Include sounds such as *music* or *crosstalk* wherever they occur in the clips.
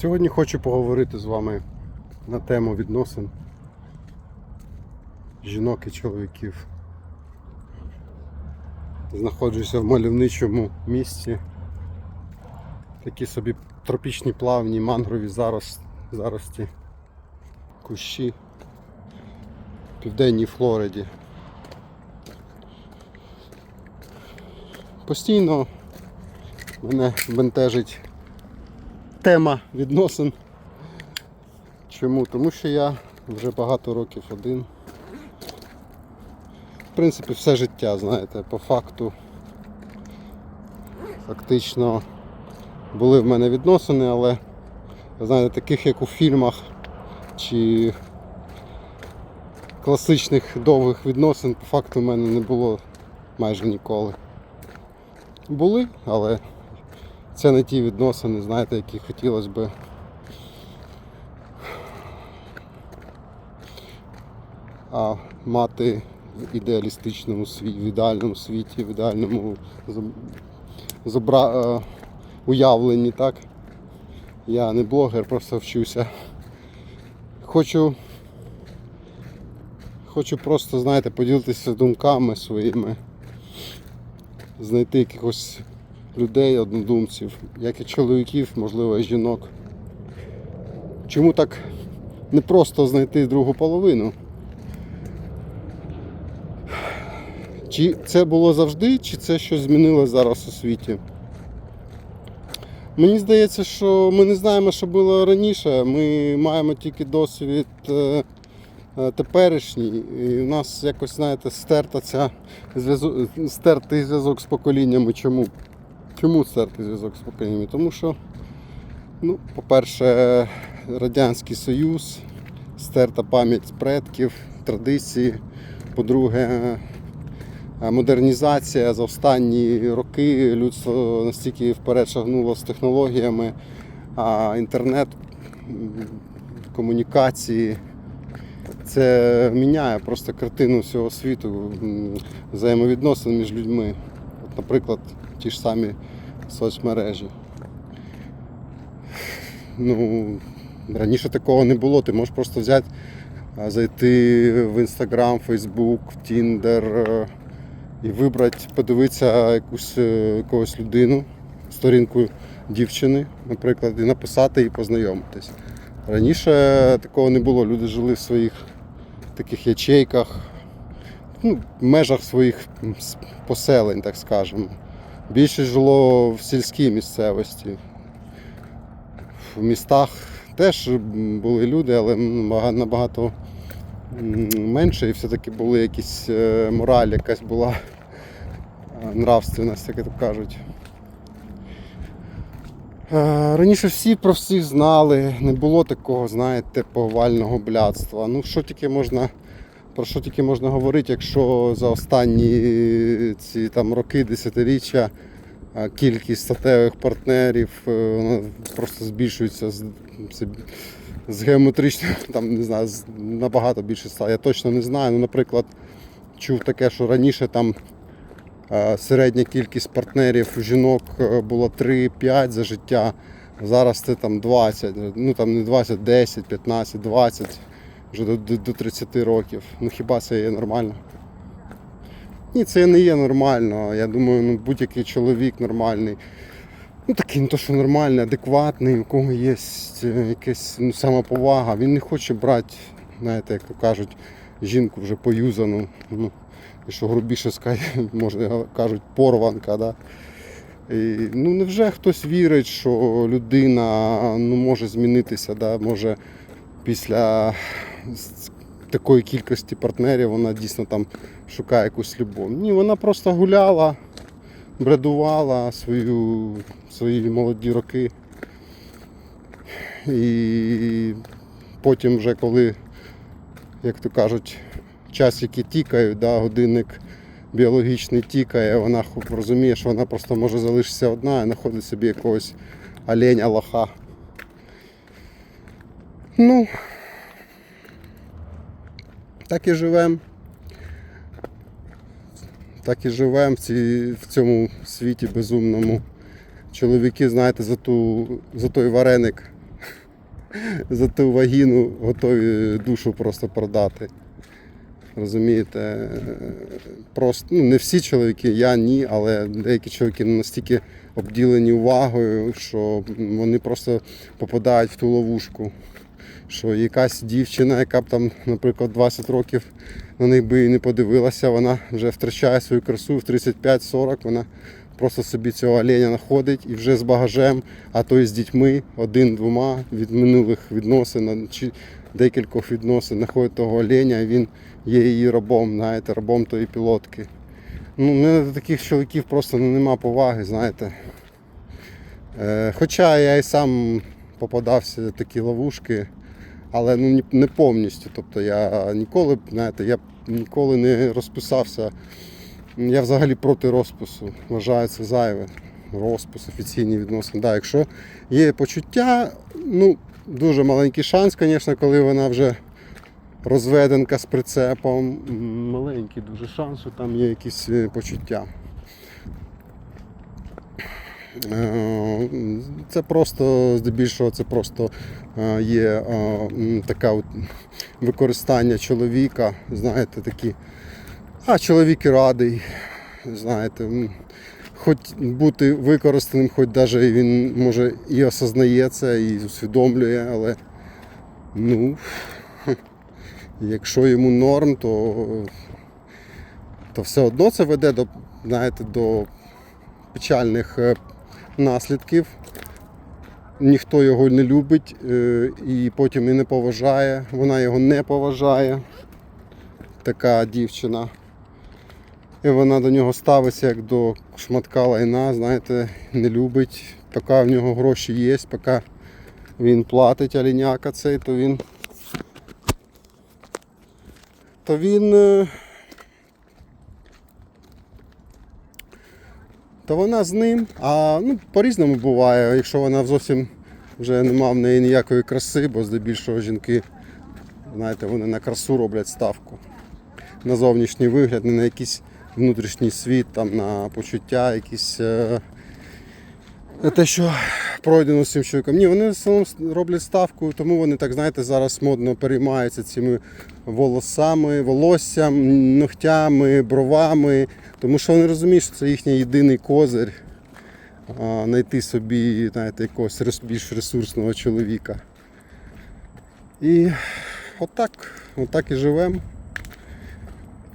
Сьогодні хочу поговорити з вами на тему відносин жінок і чоловіків. Знаходжуся в мальовничому місці. Такі собі тропічні плавні мангрові зарос, зарості, кущі в південній Флориді. Постійно мене бентежить тема відносин. Чому? Тому що я вже багато років один. В принципі, все життя, знаєте, по факту. Фактично були в мене відносини, але знаєте, таких як у фільмах чи класичних довгих відносин по факту в мене не було майже ніколи. Були, але це не ті відносини, знаєте, які хотілося би. А мати в ідеалістичному світі, в ідеальному світі, в ідеальному зобра... е, уявленні, так? Я не блогер, просто вчуся. Хочу. Хочу просто, знаєте, поділитися думками своїми, знайти якихось людей, однодумців, як і чоловіків, можливо, і жінок. Чому так не просто знайти другу половину? Чи це було завжди, чи це щось змінилось зараз у світі? Мені здається, що ми не знаємо, що було раніше. Ми маємо тільки досвід е, е, теперішній. І у нас якось, знаєте, стерта ця стертий зв'язок з поколіннями. Чому? Чому стертий зв'язок з поколіннями? Тому що, ну, по-перше, Радянський Союз, стерта пам'ять предків, традиції. По-друге, модернізація за останні роки людство настільки вперед шагнуло з технологіями, а інтернет, комунікації. Це міняє просто картину всього світу, взаємовідносин між людьми. От, наприклад, ті ж самі соцмережі. Ну, раніше такого не було. Ти можеш просто взяти, зайти в Instagram, Facebook, Tinder е, і вибрати, подивитися якусь е, якогось людину, сторінку дівчини, наприклад, і написати і познайомитись. Раніше такого не було. Люди жили в своїх таких ячейках, ну, в межах своїх поселень, так скажемо. Більшість жило в сільській місцевості. В містах теж були люди, але набагато менше, і все-таки були якісь е, мораль, якась була е, нравственність, як то кажуть. Е, Раніше всі про всіх знали, не було такого, знаєте, повального блядства. Ну, що тільки можна, про що тільки можна говорити, якщо за останні ці там роки, десятиріччя кількість статевих партнерів е, просто збільшується з, з, геометричним, *laughs* там не знаю, набагато більше стало. Я точно не знаю. Ну, наприклад, чув таке, що раніше там Е, Середня кількість партнерів жінок е, було 3-5 за життя. Зараз це там 20, ну там не 20, 10, 15, 20, вже до, до, до 30 років. Ну хіба це є нормально? Ні, це не є нормально. Я думаю, ну, будь-який чоловік нормальний. Ну такий не то, що нормальний, адекватний, у кого є е, якась ну, самоповага. Він не хоче брати, знаєте, як то кажуть, жінку вже поюзану. Ну, і що грубіше сказати, *laughs* може кажуть, порванка. Да? І, ну невже хтось вірить, що людина ну, може змінитися, да? може після з- такої кількості партнерів вона дійсно там шукає якусь любов. Ні, вона просто гуляла, бредувала свою, свої молоді роки. І потім вже коли, як то кажуть, часики тікають, да, годинник біологічний тікає, вона розуміє, що вона просто може залишитися одна і знаходить собі якогось оленя лоха. Ну, так і живемо. Так і живемо в, цій- в цьому світі безумному. Чоловіки, знаєте, за, ту, за той вареник за ту вагіну готові душу просто продати. Розумієте, просто ну, не всі чоловіки, я ні, але деякі чоловіки настільки обділені увагою, що вони просто попадають в ту ловушку. Що якась дівчина, яка б там, наприклад, 20 років на них би і не подивилася, вона вже втрачає свою красу в 35-40, вона просто собі цього оленя знаходить і вже з багажем, а то і з дітьми, один-двома від минулих відносин чи декількох відносин знаходить того оленя, і він є її рабом, знаєте, рабом тої пілотки. Ну, мене до таких чоловіків просто нема поваги, знаєте. Е, хоча я і сам попадався в такі ловушки, але ну, не повністю. Тобто я ніколи, знаєте, я ніколи не розписався. Я взагалі проти розпису. Вважаю це зайве. Розпис, офіційні відносини. Да, якщо є почуття, ну, дуже маленький шанс, звісно, коли вона вже розведенка з прицепом. Маленький дуже шанс, що там є якісь е, почуття. Е, Це просто, здебільшого, це просто е, є е, от використання чоловіка, знаєте, такі. А чоловік і радий, знаєте, хоч бути використаним, хоч навіть він може і осознає це, і усвідомлює, але ну, якщо йому норм, то, то все одно це веде до, знаєте, до печальних наслідків. Ніхто його не любить е, і потім і не поважає. Вона його не поважає. Така дівчина. І вона до нього ставиться як до шматка лайна, знаєте, не любить. Поки в нього гроші є, поки він платить аліняка цей, то він. То він. То вона з ним, а ну, по-різному буває, якщо вона зовсім вже нема в неї ніякої краси, бо здебільшого жінки, знаєте, вони на красу роблять ставку. На зовнішній вигляд, не на якийсь внутрішній світ, там, на почуття, якісь. Е... Те, що пройдено з цим чоловіком. Ні, вони в основному роблять ставку, тому вони так, знаєте, зараз модно переймаються цими волосами, волоссям, ногтями, бровами, тому що вони розуміють, що це їхній єдиний козир знайти собі знаєте, якогось більш ресурсного чоловіка. І отак, отак і живемо.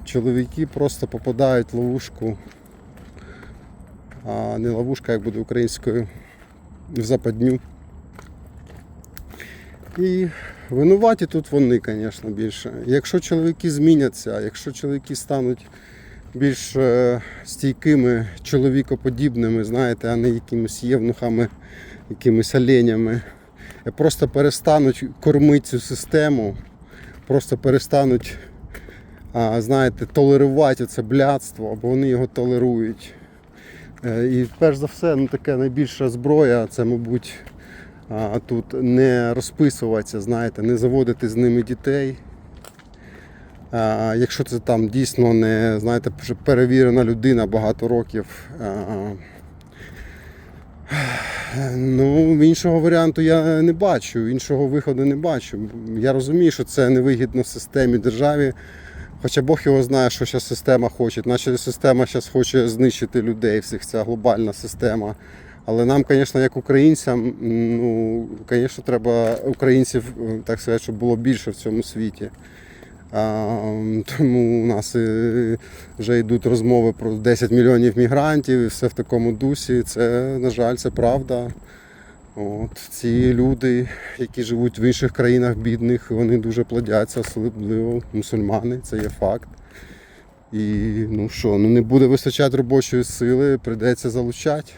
Чоловіки просто попадають в ловушку, а не ловушка, як буде українською, в западню. І винуваті тут вони, звісно, більше. Якщо чоловіки зміняться, якщо чоловіки стануть більш е, стійкими, чоловікоподібними, знаєте, а не якимись євнухами, якимись оленями, е, просто перестануть кормити цю систему, просто перестануть, знаєте, толерувати це блядство, бо вони його толерують. Е, І перш за все, ну, таке найбільша зброя, це, мабуть, тут не розписуватися, знаєте, не заводити з ними дітей. Якщо це там дійсно не знаєте, перевірена людина багато років. Ну, іншого варіанту я не бачу, іншого виходу не бачу. Я розумію, що це невигідно системі державі. Хоча Бог його знає, що зараз система хоче. Наша система зараз хоче знищити людей, всіх ця глобальна система. Але нам, звісно, як українцям, ну, звісно, треба українців, е, так сказати, щоб було більше в цьому світі. А, тому у нас е, вже йдуть розмови про 10 мільйонів мігрантів і все в такому дусі. Це, на жаль, це правда. От, ці люди, які живуть в інших країнах бідних, вони дуже плодяться, особливо мусульмани, це є факт. І ну що, ну не буде вистачати робочої сили, прийдеться залучати.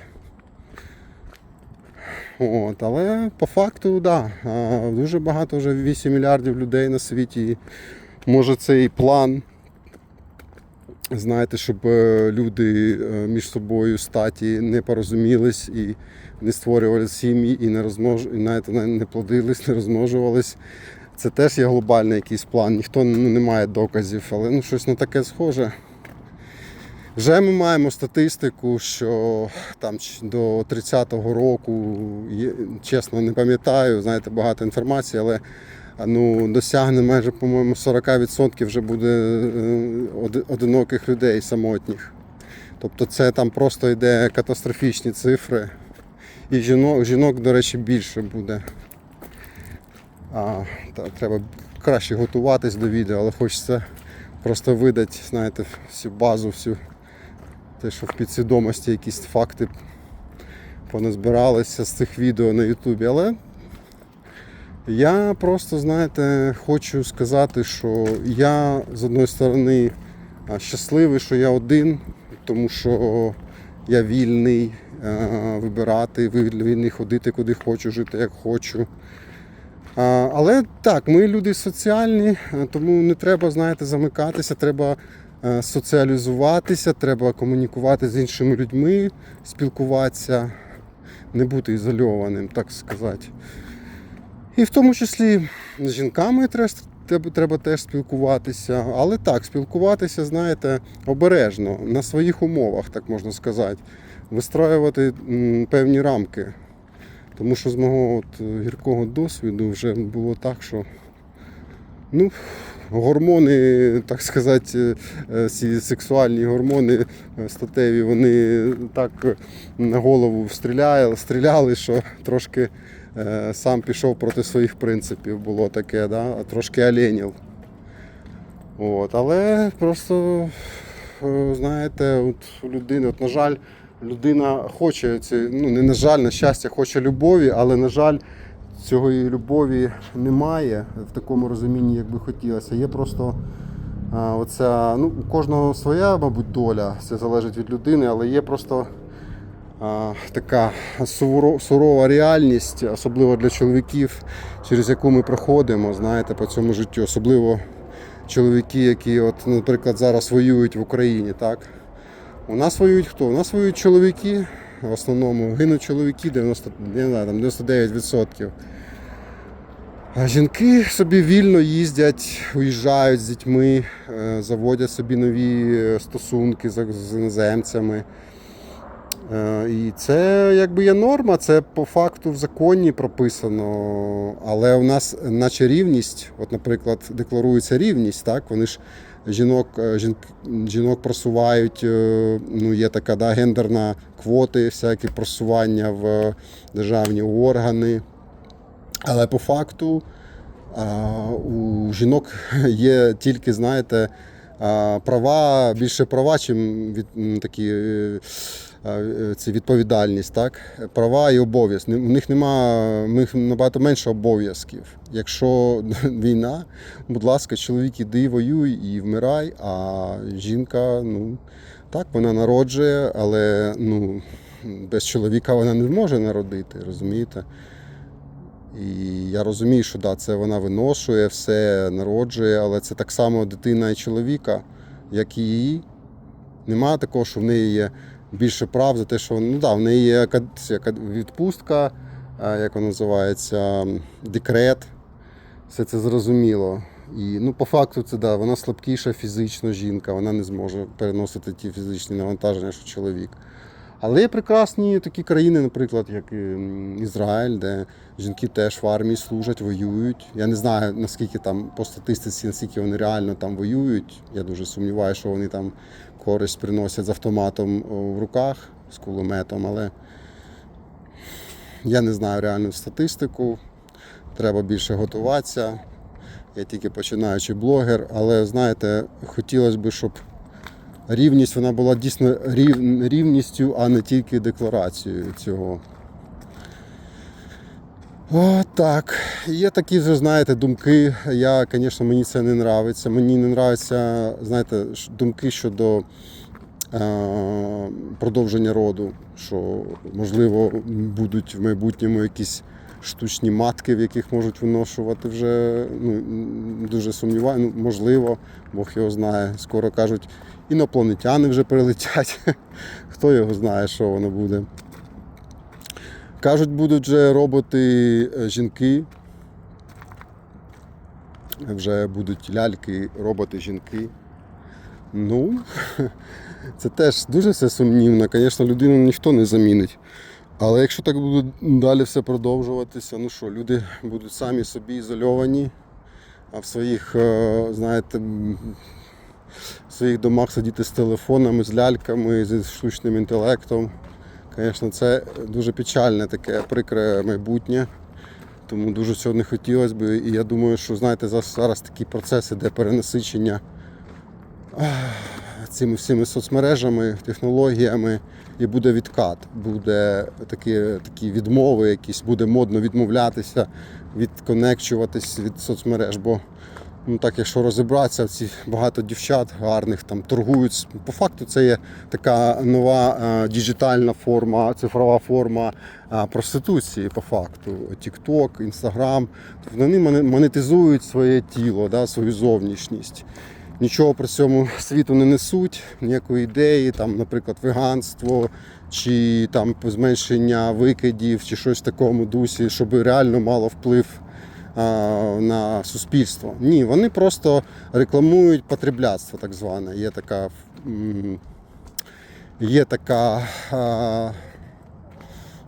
От, але по факту, так. Да, дуже багато вже 8 мільярдів людей на світі. Може цей план, знаєте, щоб е, люди е, між собою статі не порозумілись і не створювали сім'ї і не розмнож... і навіть не плодились, не розмножувались. Це теж є глобальний якийсь план. Ніхто не має доказів, але ну, щось на таке схоже. Вже ми маємо статистику, що там до 30-го року, чесно, не пам'ятаю, знаєте, багато інформації, але ну, досягне майже, по-моєму, 40% вже буде е, одиноких людей самотніх. Тобто це там просто йде катастрофічні цифри. І жінок, жінок до речі, більше буде. А, та, треба краще готуватись до відео, але хочеться просто видати, знаєте, всю базу, всю те, що в підсвідомості якісь факти поназбиралися з цих відео на Ютубі. Але я просто, знаєте, хочу сказати, що я з одної сторони щасливий, що я один, тому що я вільний вибирати, вільний ходити куди хочу, жити як хочу. Але так, ми люди соціальні, тому не треба, знаєте, замикатися, треба соціалізуватися, треба комунікувати з іншими людьми, спілкуватися, не бути ізольованим, так сказати. І в тому числі з жінками треба, треба теж спілкуватися. Але так, спілкуватися, знаєте, обережно, на своїх умовах, так можна сказати. Вистраювати певні рамки. Тому що з мого от гіркого досвіду вже було так, що ну, гормони, так сказати, е, ці сексуальні гормони е, статеві, вони так на голову стріляли, стріляли що трошки сам пішов проти своїх принципів. Було таке, да? трошки оленів. От, але просто, е, знаєте, от людини, от, на жаль, людина хоче ці, ну не на жаль, на щастя, хоче любові, але на жаль, цієї любові немає в такому розумінні, як би хотілося. Є просто оця, ну, у кожного своя, мабуть, доля, це залежить від людини, але є просто така сурова реальність, особливо для чоловіків, через яку ми проходимо, знаєте, по цьому життю, особливо чоловіки, які, от, наприклад, зараз воюють в Україні, так? У нас воюють хто? У нас воюють чоловіки, в основному гинуть чоловіки 90, не знаю, там 99%. А жінки собі вільно їздять, уїжджають з дітьми, е, заводять собі нові е, стосунки з іноземцями. Е, І це якби є норма, це по факту в законі прописано. Але у нас наче рівність, от, наприклад, декларується рівність, так? Вони ж жінок, е, жінок просувають, е, ну, є така да, гендерна квоти, всякі просування в державні органи. Але по факту у жінок *laughs* є тільки, знаєте, права, більше права, чим від, такі е, е, відповідальність, так? Права і обов'язки. У них нема, у них набагато менше обов'язків. Якщо *laughs* війна, будь ласка, чоловік іди воюй і вмирай, а жінка, ну так, вона народжує, але ну, без чоловіка вона не зможе народити, розумієте? І я розумію, що да, це вона виношує, все народжує, але це так само дитина і чоловіка, як і її. Немає такого, що в неї є більше прав за те, що ну, да, в неї є відпустка, а, як вона називається, декрет. Все це зрозуміло. І ну, по факту це да, вона слабкіша фізично жінка, вона не зможе переносити ті фізичні навантаження, що чоловік. Але є прекрасні такі країни, наприклад, як Ізраїль, де жінки теж в армії служать, воюють. Я не знаю, наскільки там по статистиці, наскільки вони реально там воюють. Я дуже сумніваюся, що вони там користь приносять з автоматом в руках, з кулеметом, але я не знаю реальну статистику. Треба більше готуватися. Я тільки починаючий блогер, але знаєте, хотілося б, щоб рівність вона була дійсно рів, рівністю, а не тільки декларацією цього. О, так. Є такі вже, знаєте, думки. Я, звісно, мені це не нравиться. Мені не нравиться, знаєте, думки щодо е, продовження роду, що можливо будуть в майбутньому якісь штучні матки, в яких можуть виношувати вже ну, дуже сумніваю. Ну, можливо, Бог його знає. Скоро кажуть, інопланетяни вже прилетять. *laughs* Хто його знає, що воно буде. Кажуть, будуть вже роботи е, жінки. Вже будуть ляльки, роботи, жінки. Ну, *laughs* Це теж дуже все сумнівно. Звісно, людину ніхто не замінить. Але якщо так буде далі все продовжуватися, ну що, люди будуть самі собі ізольовані, а в своїх, е, знаєте, в своїх домах сидіти з телефонами, з ляльками, зі штучним інтелектом. Звісно, це дуже печальне таке прикре майбутнє. Тому дуже цього не хотілося б. І я думаю, що знаєте, зараз, зараз такий процес іде перенасичення цими всіми соцмережами, технологіями, і буде відкат, буде такі, такі відмови, якісь буде модно відмовлятися, відконекчуватись від соцмереж. Бо ну так, якщо розібратися, ці багато дівчат гарних там торгують. По факту це є така нова е, діджитальна форма, цифрова форма е, проституції, по факту. Instagram. Тобто вони монетизують своє тіло, да, свою зовнішність. Нічого при цьому світу не несуть, ніякої ідеї, там, наприклад, веганство чи там зменшення викидів, чи щось в такому дусі, щоб реально мало вплив а, на суспільство. Ні, вони просто рекламують потребляцтво, так зване. Є така, є така. а,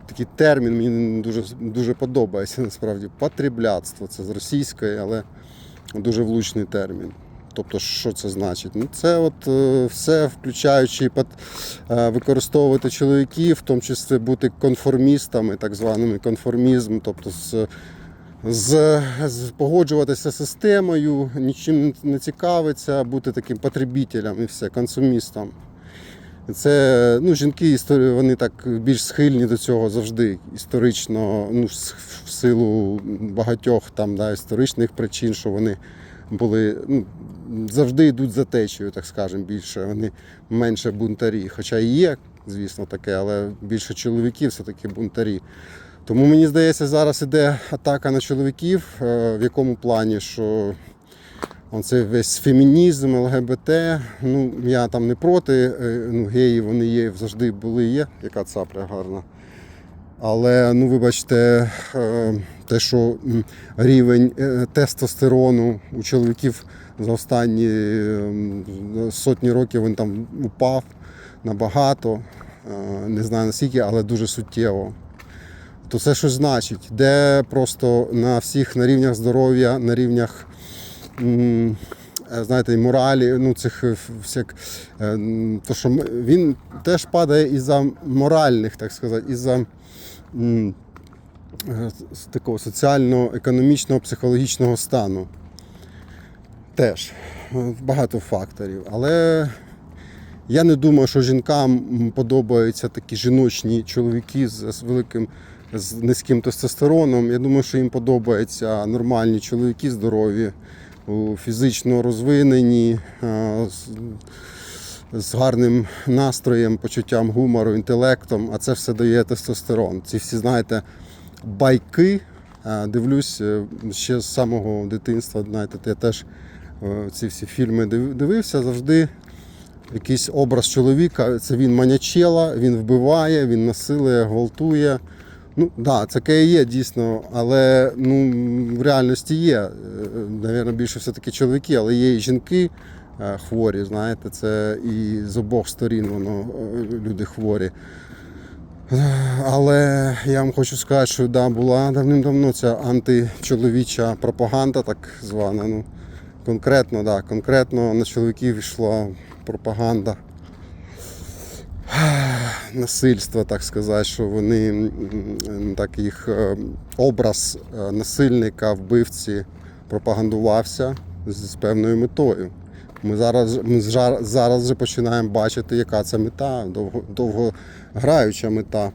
Такий термін мені дуже, дуже подобається насправді. Потребляцтво. Це з російської, але дуже влучний термін. Тобто, що це значить? Ну, це от е, все, включаючи е, використовувати чоловіків, в тому числі бути конформістами, так званими конформізм, тобто з, з, з погоджуватися з системою, нічим не цікавиться, бути таким потребітелем і все, консумістом. Це ну, жінки вони так більш схильні до цього завжди історично, ну, в силу багатьох там да, історичних причин, що вони були ну, завжди йдуть за течією, так скажемо, більше. Вони менше бунтарі. Хоча і є, звісно, таке, але більше чоловіків все-таки бунтарі. Тому мені здається, зараз іде атака на чоловіків, е, в якому плані, що Оце весь фемінізм, ЛГБТ. Ну, я там не проти. е, Ну, геї вони є, завжди були є. Яка цапля гарна. Але ну, вибачте, е, те, що рівень е, тестостерону у чоловіків за останні сотні років він там упав набагато. Е, Не знаю наскільки, але дуже суттєво. То це щось значить, де просто на всіх на рівнях здоров'я, на рівнях е, знаєте, моралі, ну цих всяк, то, що він теж падає із-за моральних, так сказати, із-за м, е, з такого соціально-економічного, психологічного стану. Теж е, багато факторів. Але я не думаю, що жінкам подобаються такі жіночні чоловіки з, великим з низьким тестостероном. Я думаю, що їм подобаються нормальні чоловіки здорові, фізично розвинені, е, з гарним настроєм, почуттям гумору, інтелектом, а це все дає тестостерон. Ці всі, знаєте, байки. е, Дивлюсь е, ще з самого дитинства, знаєте, я теж е, ці всі фільми дивився завжди. Якийсь образ чоловіка, це він манячела, він вбиває, він насилує, гвалтує. Ну, да, таке і є дійсно, але ну, в реальності є. Навірно, більше все-таки чоловіки, але є і жінки е, хворі, знаєте, це і з обох сторін воно е, люди хворі. Але я вам хочу сказати, що да, була давним-давно ця античоловіча пропаганда, так звана. Ну, конкретно, да, конкретно на чоловіків йшла пропаганда насильства, так сказати, що вони так їх е, образ е, насильника, вбивці пропагандувався з певною метою. Ми зараз, ми зараз вже починаємо бачити, яка це мета, довго, довгограюча мета.